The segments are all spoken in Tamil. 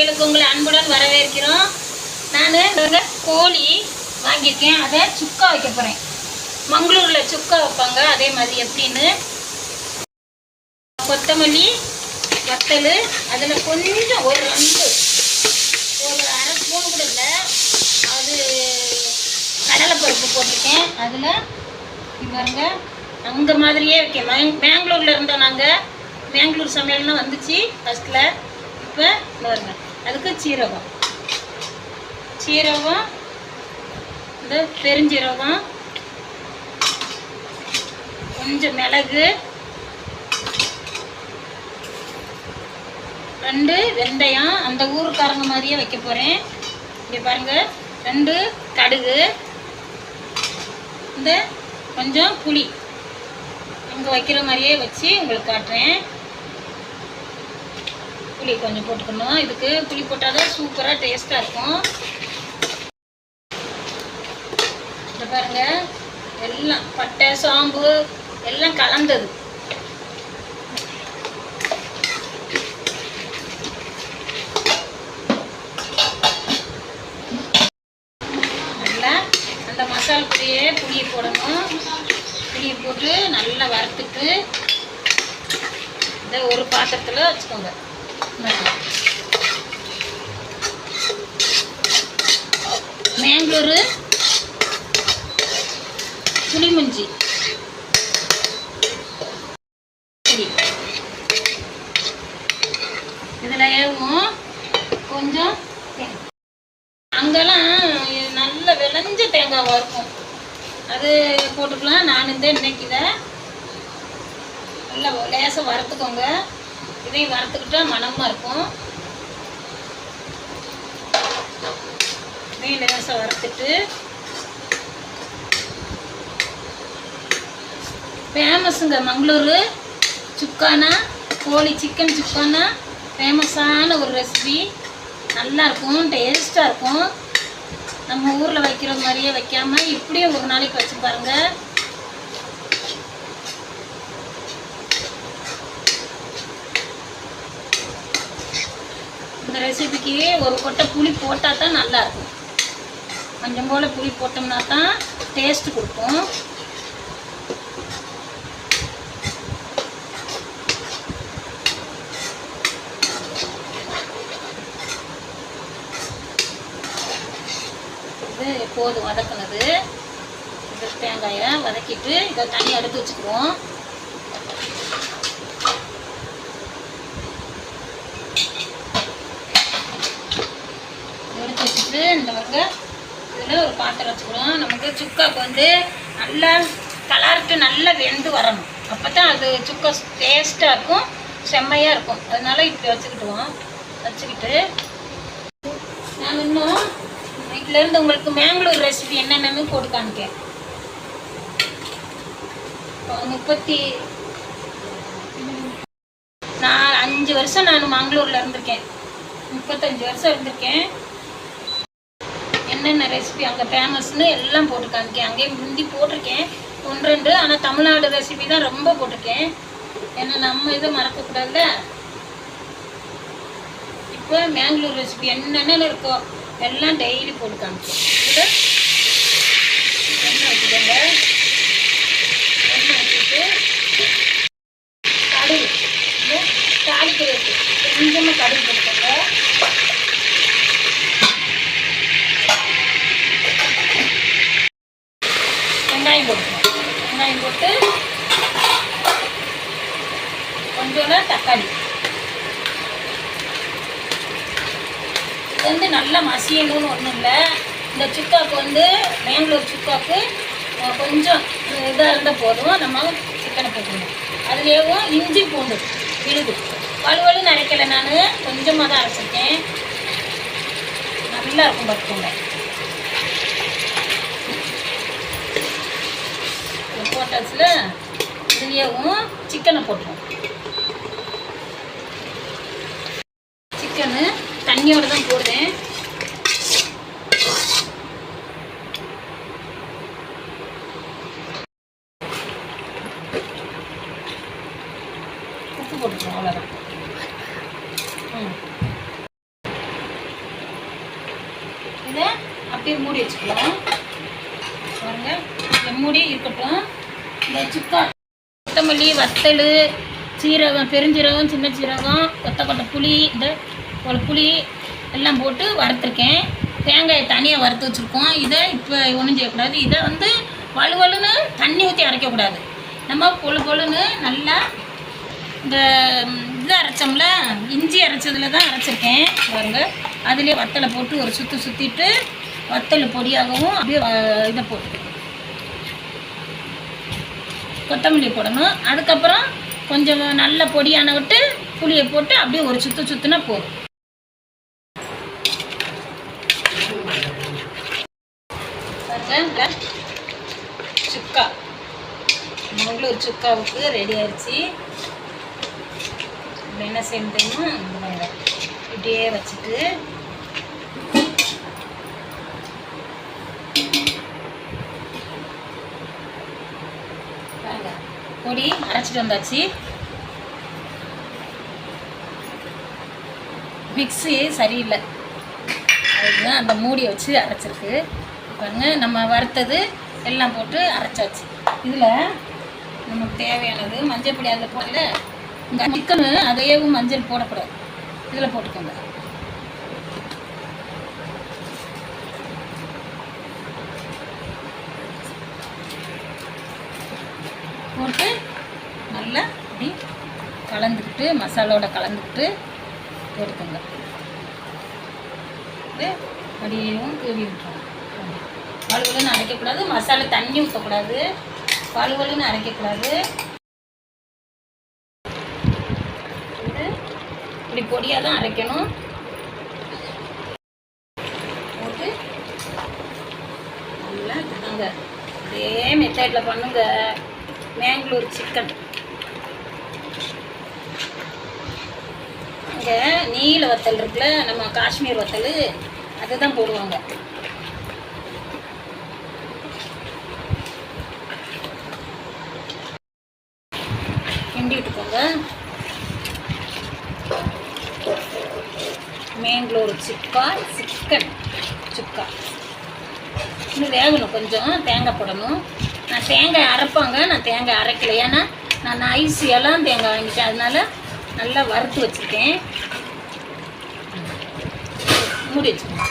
சமையலுக்கு உங்களை அன்புடன் வரவேற்கிறோம். நான் கோழி வாங்கியிருக்கேன். அதை சுக்கா வைக்க போகிறேன் மங்களூரில் சுக்கா வைப்பாங்க. அதே மாதிரி எப்படின்னு? கொத்தமல்லி வத்தல் அதில் கொஞ்சம் ஒரு ரெண்டு ஒரு அரை ஸ்பூன் கூட இல்லை. அது கடலைப்பருப்பு போட்டிருக்கேன். அதில் பாருங்க. அங்கே மாதிரியே வைக்க பெங் பெங்களூரில் இருந்தோம் நாங்கள் பெங்களூர் சமையல்னு வந்துச்சு. ஃபஸ்ட்டில் இப்போ வருங்க அதுக்கு சீரகம். சீரகம் இந்த பெருஞ்சீரகம் கொஞ்சம் மிளகு ரெண்டு வெந்தயம் அந்த ஊருக்காரங்க மாதிரியே வைக்க போகிறேன் இங்கே பாருங்க ரெண்டு கடுகு இந்த கொஞ்சம் புளி. இங்கே வைக்கிற மாதிரியே வச்சு உங்களுக்கு காட்டுறேன். புளி கொஞ்சம் போட்டுக்கணும். இதுக்கு புளி போட்டால் தான் சூப்பராக டேஸ்ட்டாக இருக்கும். இந்த பாருங்க. எல்லாம் பட்டை சாம்பு எல்லாம் கலந்தது. நல்லா அந்த மசால் பொடியே புளியை போடணும். புளியை போட்டு நல்லா வறுத்துட்டு இந்த ஒரு பாத்திரத்தில் வச்சுக்கோங்க. மேங்களூரு புளிமுஞ்சி. இதில் ஏவும் கொஞ்சம் அங்கெல்லாம் நல்ல விளைஞ்ச தேங்காவாக இருக்கும். அது போட்டுக்கலாம். நான் இந்த இன்னைக்கு இதை நல்லா லேசாக வறுத்துக்கோங்க. இதையும் வறுத்துக்கிட்டா மணமாக இருக்கும். இதையும் லேசாக வறுத்துட்டு ஃபேமஸுங்க மங்களூர் சுக்கானா கோழி சிக்கன் சுக்கானா ஃபேமஸான ஒரு ரெசிபி நல்லாயிருக்கும் டேஸ்ட்டாக இருக்கும். நம்ம ஊரில் வைக்கிற மாதிரியே வைக்காமல் இப்படியும் ஒரு நாளைக்கு வச்சு பாருங்கள் ரெசிபிக்கு ஒரு கொட்டை புளி போட்டால் தான் நல்லா இருக்கும் கொஞ்சம் போல் புளி போட்டோம்னா தான் டேஸ்ட் கொடுக்கும். இது போதும் வதக்குனது? இந்த தேங்காயை வதக்கிட்டு இதை தனியாக எடுத்து வச்சுக்குவோம் எடுத்து வச்சுட்டு இந்த வந்து இதில் ஒரு பாத்திரம் வச்சுக்கிறோம் நமக்கு சுக்காவுக்கு வந்து நல்லா கலர்ட்டு நல்லா வெந்து வரணும். அப்போ தான் அது சுக்கா டேஸ்ட்டாக இருக்கும் செம்மையாக இருக்கும். அதனால் இப்படி வச்சுக்கிட்டுவோம் வச்சுக்கிட்டு நான் இன்னும் வீட்டிலேருந்து உங்களுக்கு மேங்களூர் ரெசிபி என்னென்னு போட்டு காமிக்கேன் முப்பத்தி நான் அஞ்சு வருஷம் நான் மங்களூரில் இருந்திருக்கேன். முப்பத்தஞ்சு வருஷம் இருந்திருக்கேன். என்னென்ன ரெசிபி அங்கே ஃபேமஸ்னு எல்லாம் போட்டு அங்கேயே முந்தி போட்டிருக்கேன். ஒன்று ரெண்டு. ஆனால் தமிழ்நாடு ரெசிபி தான் ரொம்ப போட்டிருக்கேன். ஏன்னா நம்ம இதை மறக்கக்கூடாதுல்ல? இப்போ மேங்களூர் ரெசிபி என்னென்ன இருக்கோ எல்லாம் டெய்லி போட்டு காமிச்சோம் இது எண்ணெய் வச்சுக்கோங்க எண்ணெய் வச்சுட்டு கடுகு இது தாளிக்கிறதுக்கு கொஞ்சமாக கடுகு போட்டுக்கோங்க வெங்காயம் போட்டுக்கோங்க வெங்காயம் போட்டு கொஞ்சோட தக்காளி. இது வந்து நல்லா மசியணும்னு ஒன்றும் இல்லை. இந்த சுக்காக்கு வந்து பெங்களூர் சுக்காக்கு கொஞ்சம் இதாக இருந்தால் போதும். நம்ம சிக்கனை போட்டுக்கணும். அதுலேயும் இஞ்சி பூண்டு விழுது. வலுவலு அரைக்கலை நான். கொஞ்சமாக தான் அரைச்சிருக்கேன். நல்லா இருக்கும் பார்த்துக்கோங்க இது இதுலேயும் சிக்கனை போட்டுருவோம் மீடியாவில் தான் போடுறேன். அப்படியே மூடி வச்சுக்கலாம். மூடி இருக்கட்டும். இந்த சுக்கா கொத்தமல்லி வத்தல் சீரகம் பெருஞ்சீரகம் சின்ன சீரகம் கொத்தக்கொட்டை புளி இந்த ஒரு புளி எல்லாம் போட்டு வறுத்துருக்கேன். தேங்காயை தனியாக வறுத்து வச்சுருக்கோம். இதை இப்போ ஒன்றும் செய்யக்கூடாது. இதை வந்து வலுவலுன்னு தண்ணி ஊற்றி அரைக்கக்கூடாது. நம்ம பொழு பொழுன்னு நல்லா இந்த இது அரைச்சோம்ல இஞ்சி அரைச்சதுல தான் அரைச்சிருக்கேன். பாருங்க. அதுலேயே வத்தலை போட்டு ஒரு சுற்று சுற்றிட்டு வத்தல் பொடியாகவும் அப்படியே இதை போட்டு கொத்தமல்லி போடணும். அதுக்கப்புறம் கொஞ்சம் நல்ல பொடியான விட்டு புளியை போட்டு அப்படியே ஒரு சுற்று சுற்றுனா போதும் பாருங்க சுக்கா அக்காவுக்கு ரெடி ஆயிடுச்சு என்ன செய்யணும் தெரியுமா இப்படியே வச்சுட்டு பொடி அரைச்சிட்டு வந்தாச்சு. மிக்ஸி சரியில்லை. அதுதான் அந்த மூடியை வச்சு அரைச்சிருக்கு. பாருங்க நம்ம வறுத்தது எல்லாம் போட்டு அரைச்சாச்சு. இதில் நமக்கு தேவையானது மஞ்சள் பொடி அதில் போடல இந்த சிக்கனு அதையவும் மஞ்சள் போடக்கூடாது. இதில் போட்டுக்கோங்க. போட்டு நல்லா அப்படி கலந்துக்கிட்டு மசாலோட கலந்துக்கிட்டு போட்டுக்கோங்க. இது அப்படியும் தூவி விட்டுருவோம் வலுவலுன்னு அரைக்கக்கூடாது. மசாலா தண்ணி ஊற்றக்கூடாது வலுவலுன்னு அரைக்கக்கூடாது. இது இப்படி பொடியாக தான் அரைக்கணும். போட்டு நல்லா இதுதாங்க அதே மெத்தடில் பண்ணுங்க. மேங்களூர் சிக்கன் இங்கே நீல வத்தல் இருக்குல்ல நம்ம காஷ்மீர் வத்தல் அதுதான் போடுவாங்க கிண்டி விட்டுக்கோங்க மேங்களூர் சிக்கா சிக்கன் சுக்கா. இன்னும் வேகணும் கொஞ்சம் தேங்காய் போடணும். நான் தேங்காய் அரைப்பாங்க நான் தேங்காய் அரைக்கல. ஏன்னா நான் ஐசியெல்லாம் எல்லாம் தேங்காய் வாங்கிட்டேன். அதனால நல்லா வறுத்து வச்சுருக்கேன். மூடி வச்சுக்கோங்க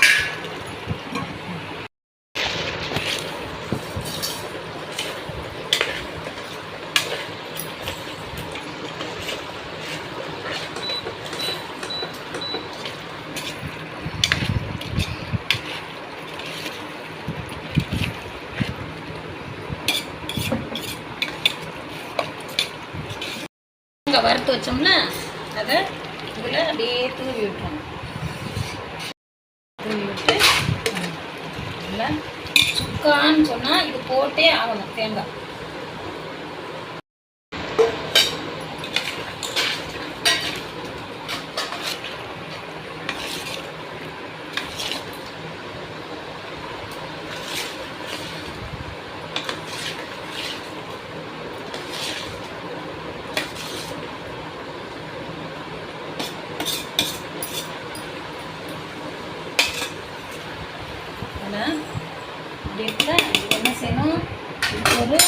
இங்கே வறுத்து வச்சோம்னா அதை இதில் அப்படியே தூவி விட்டுறோம் தூவி விட்டு நல்லா சுக்கான்னு சொன்னால் இது போட்டே ஆகணும் தேங்காய் ஆனால் இப்படி இருக்கா இது என்ன செய்யணும் இது ஒரு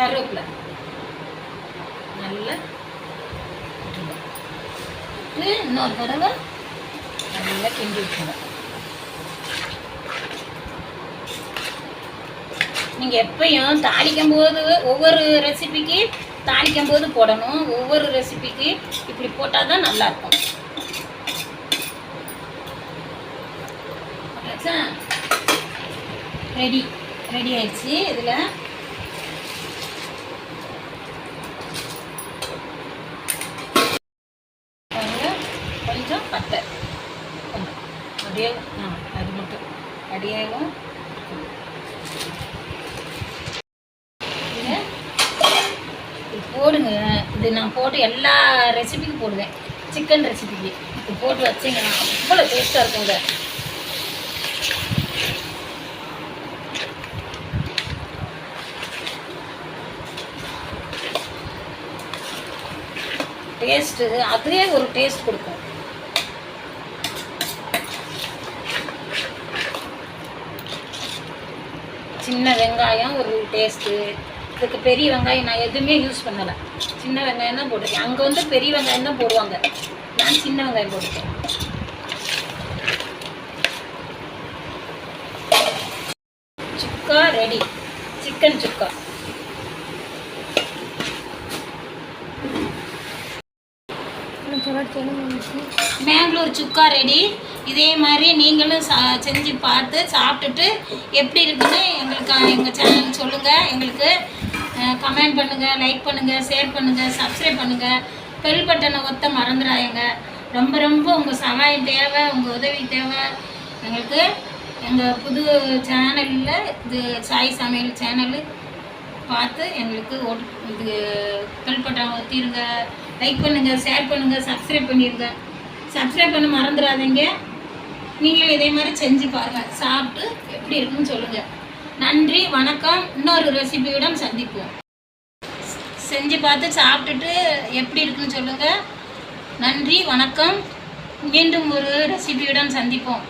கருவேப்பிலை. நல்லா விட்டு இன்னொரு தடவை நல்லா கிண்டி விட்டுருங்க. நீங்கள் எப்பயும் தாளிக்கும் போது ஒவ்வொரு ரெசிபிக்கு தாளிக்கும் போது போடணும். ஒவ்வொரு ரெசிபிக்கு இப்படி போட்டால் தான் நல்லாயிருக்கும். ரெடி ரெடி ஆயிடுச்சு. இதில் கொஞ்சம் பட்டை கொஞ்சம் அப்படியே ஆ அது மட்டும் இது போடுங்க. இது நான் போட்டு எல்லா ரெசிபிக்கும் போடுவேன். சிக்கன் ரெசிபிக்கு இது போட்டு வச்சிங்கன்னா அவ்வளோ டேஸ்ட்டாக இருக்குங்க. டேஸ்ட்டு அதுவே ஒரு டேஸ்ட் கொடுக்கும். சின்ன வெங்காயம் ஒரு டேஸ்ட்டு இதுக்கு பெரிய வெங்காயம் நான் எதுவுமே யூஸ் பண்ணலை. சின்ன வெங்காயம் தான் போட்டிருக்கேன். அங்கே வந்து பெரிய வெங்காயம் தான் போடுவாங்க. நான் சின்ன வெங்காயம் போட்டிருக்கேன். Chukka ready chicken chukka. Mangalore chukka ready. இதே மாதிரி நீங்களும் சா செஞ்சு பார்த்து சாப்பிட்டுட்டு எப்படி இருக்குன்னு எங்களுக்கு எங்கள் சேனல் சொல்லுங்கள் எங்களுக்கு கமெண்ட் பண்ணுங்கள் லைக் பண்ணுங்கள் ஷேர் பண்ணுங்கள் சப்ஸ்கிரைப் பண்ணுங்கள் பெல் பட்டனை ஒத்த மறந்துடாதீங்க. ரொம்ப ரொம்ப உங்கள் சகாயம் தேவை உங்கள் உதவி தேவை. எங்களுக்கு எங்கள் புது சேனலில் இது சாய் சமையல் சேனலு பார்த்து எங்களுக்கு ஓட் இது பெல் பட்டன் ஒத்திருங்க. லைக் பண்ணுங்கள் ஷேர் பண்ணுங்கள் சப்ஸ்கிரைப் பண்ணிடுங்க சப்ஸ்கிரைப் பண்ண மறந்துடாதீங்க. நீங்களும் இதே மாதிரி செஞ்சு பாருங்கள் சாப்பிட்டு எப்படி இருக்குன்னு சொல்லுங்கள் நன்றி வணக்கம். இன்னொரு ரெசிபியுடன் சந்திப்போம். செஞ்சு பார்த்து சாப்பிட்டுட்டு எப்படி இருக்குன்னு சொல்லுங்கள் நன்றி வணக்கம். மீண்டும் ஒரு ரெசிபியுடன் சந்திப்போம்.